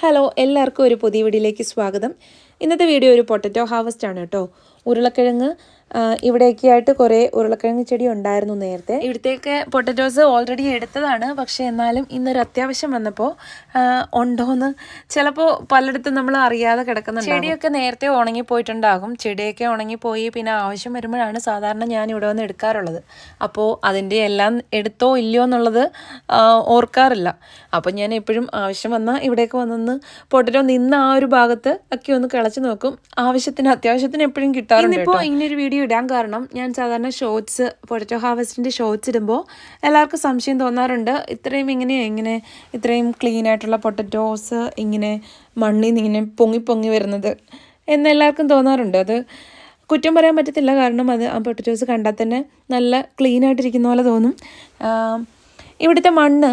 Hello എല്ലാവർക്കും ഒരു പുതിയ വീഡിയോയിലേക്ക് സ്വാഗതം. ഇന്നത്തെ വീഡിയോ ഒരു പൊട്ടറ്റോ ഹാർവസ്റ്റ് ആണ് കേട്ടോ. ഉരുളക്കിഴങ്ങ് ഇവിടെയൊക്കെ ആയിട്ട് കുറേ ഉരുളക്കിഴങ്ങ് ചെടി ഉണ്ടായിരുന്നു നേരത്തെ. ഇവിടത്തേക്ക് പൊട്ടറ്റോസ് ഓൾറെഡി എടുത്തതാണ്. പക്ഷേ എന്നാലും ഇന്നൊരു അത്യാവശ്യം വന്നപ്പോൾ ഉണ്ടോയെന്ന് ചിലപ്പോൾ പലയിടത്തും നമ്മൾ അറിയാതെ കിടക്കുന്ന ചെടിയൊക്കെ നേരത്തെ ഉണങ്ങിപ്പോയിട്ടുണ്ടാകും ചെടിയൊക്കെ ഉണങ്ങിപ്പോയി പിന്നെ ആവശ്യം വരുമ്പോഴാണ് സാധാരണ ഞാൻ ഇവിടെ വന്ന് എടുക്കാറുള്ളത്. അപ്പോൾ അതിന്റെ എല്ലാം എടുത്തോ ഇല്ലയോ എന്നുള്ളത് ഓർക്കാറില്ല. അപ്പോൾ ഞാൻ എപ്പോഴും ആവശ്യം വന്നാൽ ഇവിടേക്ക് വന്നൊന്ന് പൊട്ടറ്റോ നിന്ന് ആ ഒരു ഭാഗത്ത് ഒക്കെ ഒന്ന് കിളച്ച് നോക്കും. ആവശ്യത്തിന് അത്യാവശ്യത്തിന് എപ്പോഴും കിട്ടാറുണ്ട് ഇപ്പോൾ ഇങ്ങനെ ഒരു വീഡിയോ ഇടാൻ കാരണം ഞാൻ സാധാരണ ഷോർട്സ് പൊട്ടറ്റോ ഹാർവസ്റ്റിന്റെ ഷോർട്സ് ഇടുമ്പോൾ എല്ലാവർക്കും സംശയം തോന്നാറുണ്ട്. ഇത്രയും ഇങ്ങനെ ഇങ്ങനെ ഇത്രയും ക്ലീൻ ആയിട്ടുള്ള പൊട്ടറ്റോസ് ഇങ്ങനെ മണ്ണിൽ നിന്ന് ഇങ്ങനെ പൊങ്ങി പൊങ്ങി വരുന്നത് എന്ന് എല്ലാവർക്കും തോന്നാറുണ്ട്. അത് കുറ്റം പറയാൻ പറ്റത്തില്ല. കാരണം അത് ആ പൊട്ടറ്റോസ് കണ്ടാൽ തന്നെ നല്ല ക്ലീൻ ആയിട്ടിരിക്കുന്ന പോലെ തോന്നും. ഇവിടുത്തെ മണ്ണ്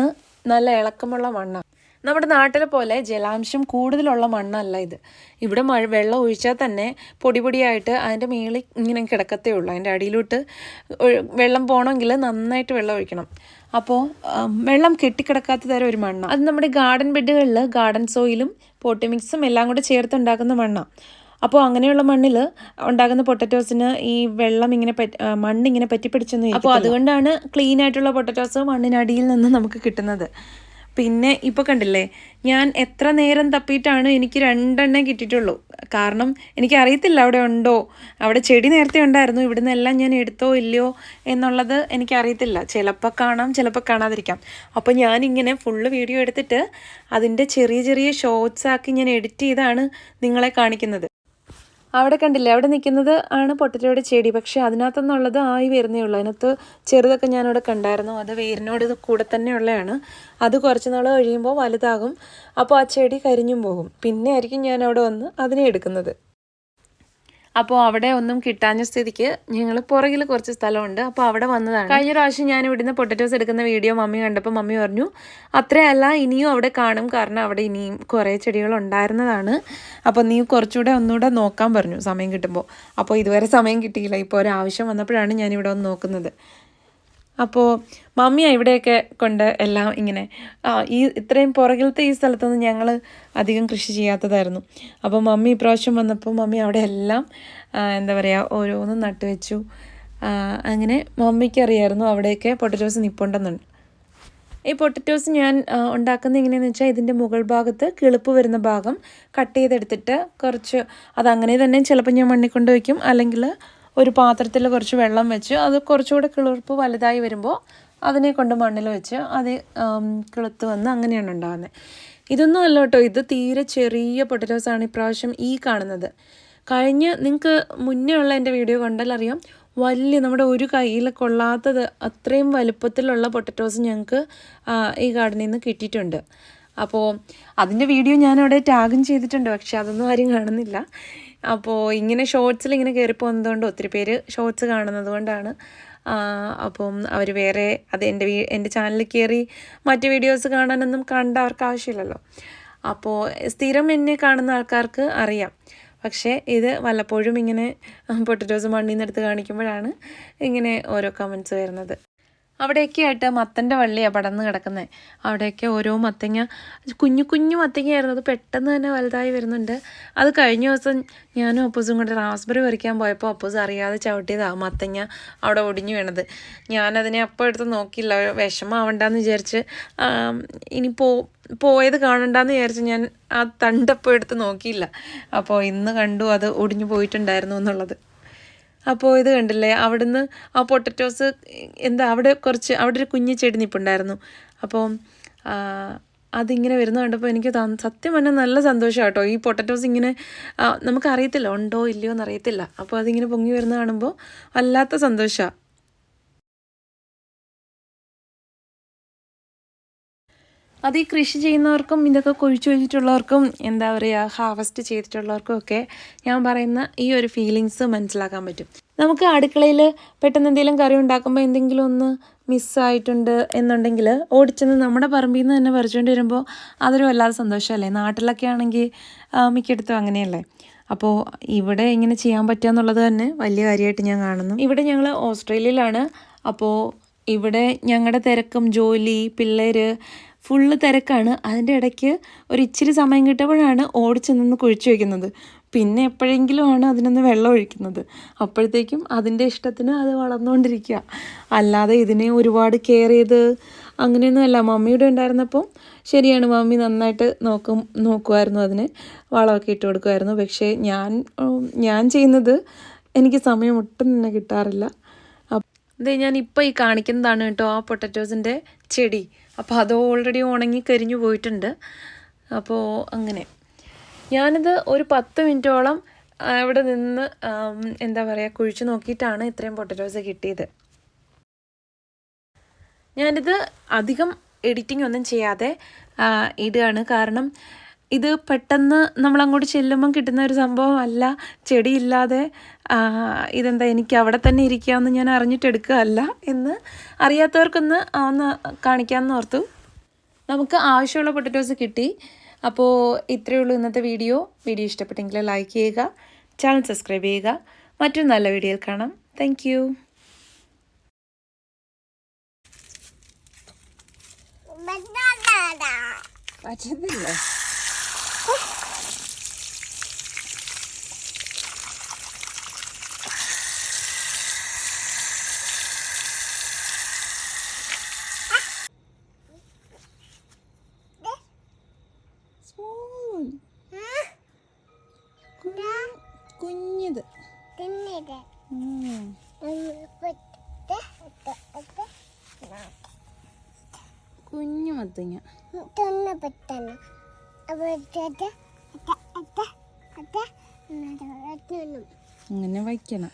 നല്ല ഇളക്കമുള്ള മണ്ണാണ്. നമ്മുടെ നാട്ടിലെ പോലെ ജലാംശം കൂടുതലുള്ള മണ്ണല്ല ഇത്. ഇവിടെ മഴ വെള്ളം ഒഴിച്ചാൽ തന്നെ പൊടി പൊടിയായിട്ട് അതിന്റെ മേളിൽ ഇങ്ങനെ കിടക്കത്തേ ഉള്ളൂ. അതിന്റെ അടിയിലോട്ട് വെള്ളം പോകണമെങ്കിൽ നന്നായിട്ട് വെള്ളം ഒഴിക്കണം. അപ്പോൾ വെള്ളം കെട്ടിക്കിടക്കാത്ത തരം ഒരു മണ്ണാണ് അത് നമ്മുടെ ഗാർഡൻ ബെഡുകളിൽ ഗാർഡൻ സോയിലും പോട്ടി മിക്സും എല്ലാം കൂടെ ചേർത്ത് ഉണ്ടാക്കുന്ന മണ്ണാണ് അപ്പോൾ അങ്ങനെയുള്ള മണ്ണിൽ ഉണ്ടാകുന്ന പൊട്ടറ്റോസിന് ഈ വെള്ളം ഇങ്ങനെ പറ്റി മണ്ണിങ്ങനെ പറ്റി പിടിച്ചെന്ന് അപ്പോൾ അതുകൊണ്ടാണ് ക്ലീൻ ആയിട്ടുള്ള പൊട്ടറ്റോസ് മണ്ണിനടിയിൽ നിന്ന് നമുക്ക് കിട്ടുന്നത്. പിന്നെ ഇപ്പോൾ കണ്ടില്ലേ ഞാൻ എത്ര നേരം തപ്പിയിട്ടാണ് എനിക്ക് രണ്ടെണ്ണം കിട്ടിയിട്ടുള്ളൂ. കാരണം എനിക്ക് അറിയത്തില്ല അവിടെ ഉണ്ടോ അവിടെ ചെടി നേരത്തെ ഉണ്ടായിരുന്നു ഇവിടുന്ന് എല്ലാം ഞാൻ എടുത്തോ ഇല്ലയോ എന്നുള്ളത് എനിക്കറിയത്തില്ല. ചിലപ്പോൾ കാണാം ചിലപ്പോൾ കാണാതിരിക്കാം. അപ്പോൾ ഞാനിങ്ങനെ ഫുള്ള് വീഡിയോ എടുത്തിട്ട് അതിന്റെ ചെറിയ ചെറിയ ഷോർട്സ് ആക്കി ഞാൻ എഡിറ്റ് ചെയ്താണ് നിങ്ങളെ കാണിക്കുന്നത്. അവിടെ കണ്ടില്ലേ? അവിടെ നിൽക്കുന്നത് ആണ് പൊട്ടറ്റോയുടെ ചെടി. പക്ഷേ അതിനകത്തുനിന്നുള്ളത് ആയി വരുന്നേ ഉള്ളൂ. അതിനകത്ത് ചെറുതൊക്കെ ഞാനവിടെ കണ്ടായിരുന്നു. അത് വേരിനോട് കൂടെ തന്നെ ഉള്ളതാണ് അത് കുറച്ച് നാൾ കഴിയുമ്പോൾ വലുതാകും. അപ്പോൾ ആ ചെടി കരിഞ്ഞും പോകും. പിന്നെ ആയിരിക്കും ഞാൻ അവിടെ വന്ന് അതിനെ എടുക്കുന്നത്. അപ്പോൾ അവിടെ ഒന്നും കിട്ടാഞ്ഞ സ്ഥിതിക്ക് ഞങ്ങൾ പുറകിൽ കുറച്ച് സ്ഥലമുണ്ട്. അപ്പോൾ അവിടെ വന്നതാണ്. കഴിഞ്ഞ പ്രാവശ്യം ഞാൻ ഇവിടുന്ന് പൊട്ടറ്റോസ് എടുക്കുന്ന വീഡിയോ മമ്മി കണ്ടപ്പോൾ മമ്മി പറഞ്ഞു അത്രയല്ല ഇനിയും അവിടെ കാണും. കാരണം അവിടെ ഇനിയും കുറേ ചെടികൾ ഉണ്ടായിരുന്നതാണ്. അപ്പോൾ നീ കുറച്ചുകൂടെ ഒന്നുകൂടെ നോക്കാൻ പറഞ്ഞു സമയം കിട്ടുമ്പോൾ അപ്പോൾ ഇതുവരെ സമയം കിട്ടിയില്ല. ഇപ്പോൾ ഒരാവശ്യം വന്നപ്പോഴാണ് ഞാനിവിടെ ഒന്ന് നോക്കുന്നത്. അപ്പോൾ മമ്മിയാ ഇവിടെയൊക്കെ കൊണ്ട് എല്ലാം ഇങ്ങനെ. ആ ഈ ഇത്രയും പുറകിലത്തെ ഈ സ്ഥലത്തൊന്നും ഞങ്ങൾ അധികം കൃഷി ചെയ്യാത്തതായിരുന്നു. അപ്പോൾ മമ്മി ഇപ്രാവശ്യം വന്നപ്പോൾ മമ്മി അവിടെ എല്ലാം എന്താ പറയുക ഓരോന്നും നട്ടുവെച്ചു. അങ്ങനെ മമ്മിക്ക് അറിയായിരുന്നു അവിടെയൊക്കെ പൊട്ടറ്റോസ് നിപ്പുണ്ടെന്നുണ്ട്. ഈ പൊട്ടറ്റോസ് ഞാൻ ഉണ്ടാക്കുന്നത് എങ്ങനെയാണെന്ന് വെച്ചാൽ ഇതിന്റെ മുകൾ ഭാഗത്ത് കിളുപ്പ് വരുന്ന ഭാഗം കട്ട് ചെയ്തെടുത്തിട്ട് കുറച്ച് അത് അങ്ങനെ തന്നെ ചിലപ്പോൾ ഞാൻ മണ്ണിക്കൊണ്ട് വയ്ക്കും. അല്ലെങ്കിൽ ഒരു പാത്രത്തിൽ കുറച്ച് വെള്ളം വെച്ച് അത് കുറച്ചുകൂടെ കിളിർപ്പ് വലുതായി വരുമ്പോൾ അതിനെ കൊണ്ട് മണ്ണിൽ വെച്ച് അത് കിളുത്ത് വന്ന് അങ്ങനെയാണ് ഉണ്ടാകുന്നത് ഇതൊന്നും അല്ല കേട്ടോ. ഇത് തീരെ ചെറിയ പൊട്ടറ്റോസ് ആണ് ഇപ്രാവശ്യം ഈ കാണുന്നത്. കഴിഞ്ഞ് നിങ്ങൾക്ക് മുന്നേ ഉള്ള എന്റെ വീഡിയോ കണ്ടാൽ അറിയാം. വലിയ നമ്മുടെ ഒരു കയ്യിൽ കൊള്ളാത്തത് അത്രയും വലുപ്പത്തിലുള്ള പൊട്ടറ്റോസ് ഞങ്ങൾക്ക് ഈ ഗാർഡനിൽ നിന്ന് കിട്ടിയിട്ടുണ്ട്. അപ്പോൾ അതിന്റെ വീഡിയോ ഞാനവിടെ ടാഗും ചെയ്തിട്ടുണ്ട് പക്ഷെ അതൊന്നും ആരും കാണുന്നില്ല. അപ്പോൾ ഇങ്ങനെ ഷോർട്സിൽ ഇങ്ങനെ കയറി പോകുന്നതുകൊണ്ട് ഒത്തിരി പേര് ഷോർട്സ് കാണുന്നത് കൊണ്ടാണ്. അപ്പം അവർ വേറെ അത് എന്റെ എന്റെ ചാനലിൽ കയറി മറ്റ് വീഡിയോസ് കാണാനൊന്നും കണ്ട അവർക്ക് ആവശ്യമില്ലല്ലോ. അപ്പോൾ സ്ഥിരം എന്നെ കാണുന്ന ആൾക്കാർക്ക് അറിയാം. പക്ഷേ ഇത് വല്ലപ്പോഴും ഇങ്ങനെ പൊട്ടറ്റോസ് മണ്ണിൽ നിന്ന് എടുത്ത് കാണിക്കുമ്പോഴാണ് ഇങ്ങനെ ഓരോ കമൻസ് വരുന്നത്. അവിടെയൊക്കെ ആയിട്ട് മത്തന്റെ വള്ളിയാണ് പടർന്ന് കിടക്കുന്നത് അവിടെയൊക്കെ ഓരോ മത്തങ്ങ കുഞ്ഞു കുഞ്ഞു മത്തങ്ങയായിരുന്നു. അത് പെട്ടെന്ന് തന്നെ വലുതായി വരുന്നുണ്ട്. അത് കഴിഞ്ഞ ദിവസം ഞാനും അപ്പൂസും കൂടെ റാസ്ബെറി പറിക്കാൻ പോയപ്പോൾ അപ്പൂസ് അറിയാതെ ചവിട്ടിയതാണ് മത്തങ്ങ അവിടെ ഒടിഞ്ഞു വീണത്. ഞാനതിനെ അപ്പോൾ എടുത്ത് നോക്കിയില്ല. വിഷമാവണ്ടെന്ന് വിചാരിച്ച് ഇനി പോ പോയത് കാണണ്ടെന്ന് വിചാരിച്ച് ഞാൻ ആ തണ്ടപ്പോൾ എടുത്ത് നോക്കിയില്ല. അപ്പോൾ ഇന്ന് കണ്ടു അത് ഒടിഞ്ഞു പോയിട്ടുണ്ടായിരുന്നു എന്നുള്ളത്. അപ്പോൾ ഇത് കണ്ടില്ലേ? അവിടുന്ന് ആ പൊട്ടറ്റോസ് എന്താ അവിടെ കുറച്ച് അവിടെ ഒരു കുഞ്ഞു ചെടി നിപ്പുണ്ടായിരുന്നു. അപ്പോൾ അതിങ്ങനെ വരുന്ന കണ്ടപ്പോൾ എനിക്ക് സത്യം പറഞ്ഞാൽ നല്ല സന്തോഷം കേട്ടോ ഈ പൊട്ടറ്റോസ് ഇങ്ങനെ നമുക്കറിയത്തില്ല ഉണ്ടോ ഇല്ലയോ എന്നറിയത്തില്ല. അപ്പോൾ അതിങ്ങനെ പൊങ്ങി വരുന്ന കാണുമ്പോൾ വല്ലാത്ത സന്തോഷമാണ് അത് ഈ കൃഷി ചെയ്യുന്നവർക്കും ഇതൊക്കെ കുഴിച്ചു വെച്ചിട്ടുള്ളവർക്കും എന്താ പറയുക ഹാർവസ്റ്റ് ചെയ്തിട്ടുള്ളവർക്കും ഒക്കെ ഞാൻ പറയുന്ന ഈ ഒരു ഫീലിങ്സ് മനസ്സിലാക്കാൻ പറ്റും. നമുക്ക് അടുക്കളയിൽ പെട്ടെന്ന് എന്തെങ്കിലും കറി ഉണ്ടാക്കുമ്പോൾ എന്തെങ്കിലും ഒന്ന് മിസ്സായിട്ടുണ്ട് എന്നുണ്ടെങ്കിൽ ഓടിച്ചെന്ന് നമ്മുടെ പറമ്പിൽ നിന്ന് തന്നെ പറിച്ചുകൊണ്ട് വരുമ്പോൾ അതൊരു വല്ലാതെ സന്തോഷമല്ലേ? നാട്ടിലൊക്കെ ആണെങ്കിൽ മിക്കടത്തും അങ്ങനെയല്ലേ? അപ്പോൾ ഇവിടെ എങ്ങനെ ചെയ്യാൻ പറ്റുക എന്നുള്ളത് തന്നെ വലിയ കാര്യമായിട്ട് ഞാൻ കാണുന്നു. ഇവിടെ ഞങ്ങൾ ഓസ്ട്രേലിയയിലാണ്. അപ്പോൾ ഇവിടെ ഞങ്ങളുടെ തിരക്കും ജോലി പിള്ളേർ ഫുള്ള് തിരക്കാണ്. അതിന്റെ ഇടയ്ക്ക് ഒരു ഇച്ചിരി സമയം കിട്ടുമ്പോഴാണ് ഓടിച്ചു നിന്ന് കുഴിച്ചു വയ്ക്കുന്നത് പിന്നെ എപ്പോഴെങ്കിലും ആണ് അതിനൊന്ന് വെള്ളം ഒഴിക്കുന്നത്. അപ്പോഴത്തേക്കും അതിന്റെ ഇഷ്ടത്തിന് അത് വളർന്നുകൊണ്ടിരിക്കുക. അല്ലാതെ ഇതിനെ ഒരുപാട് കെയർ ചെയ്ത് അങ്ങനെയൊന്നുമല്ല മമ്മിയുടെ ഉണ്ടായിരുന്നപ്പോൾ ശരിയാണ് മമ്മി നന്നായിട്ട് നോക്കും നോക്കുമായിരുന്നു അതിന്. വളമൊക്കെ ഇട്ട് കൊടുക്കുമായിരുന്നു. പക്ഷേ ഞാൻ ഞാൻ ചെയ്യുന്നത് എനിക്ക് സമയം ഒട്ടും തന്നെ കിട്ടാറില്ല. ഇതേ ഞാൻ ഇപ്പോൾ ഈ കാണിക്കുന്നതാണ് കേട്ടോ ആ പൊട്ടറ്റോസിന്റെ ചെടി. അപ്പോൾ അത് ഓൾറെഡി ഉണങ്ങി കരിഞ്ഞു പോയിട്ടുണ്ട്. അപ്പോൾ അങ്ങനെ. ഞാനിത് ഒരു പത്ത് മിനിറ്റോളം ഇവിടെ നിന്ന് എന്താ പറയുക കുഴിച്ച് നോക്കിയിട്ടാണ് ഇത്രയും പൊട്ടറ്റോസ് കിട്ടിയത്. ഞാനിത് അധികം എഡിറ്റിംഗ് ഒന്നും ചെയ്യാതെ ഇടുകയാണ്. കാരണം ഇത് പെട്ടെന്ന് നമ്മൾ അങ്ങോട്ട് ചെല്ലുമ്പം കിട്ടുന്ന ഒരു സംഭവം അല്ല. ചെടിയില്ലാതെ ഇതെന്താ എനിക്ക് അവിടെ തന്നെ ഇരിക്കാമെന്ന് ഞാൻ അറിഞ്ഞിട്ട് എടുക്കുകയല്ല എന്ന് അറിയാത്തവർക്കൊന്ന് ഒന്ന് കാണിക്കാമെന്ന് ഓർത്തു. നമുക്ക് ആവശ്യമുള്ള പൊട്ടറ്റോസ് കിട്ടി. അപ്പോൾ ഇത്രയേ ഉള്ളൂ ഇന്നത്തെ വീഡിയോ. വീഡിയോ ഇഷ്ടപ്പെട്ടെങ്കിൽ ലൈക്ക് ചെയ്യുക ചാനൽ സബ്സ്ക്രൈബ് ചെയ്യുക. മറ്റൊരു നല്ല വീഡിയോയിൽ കാണാം. താങ്ക് കുഞ്ഞു മത്തങ്ങ അങ്ങനെ വയ്ക്കണം.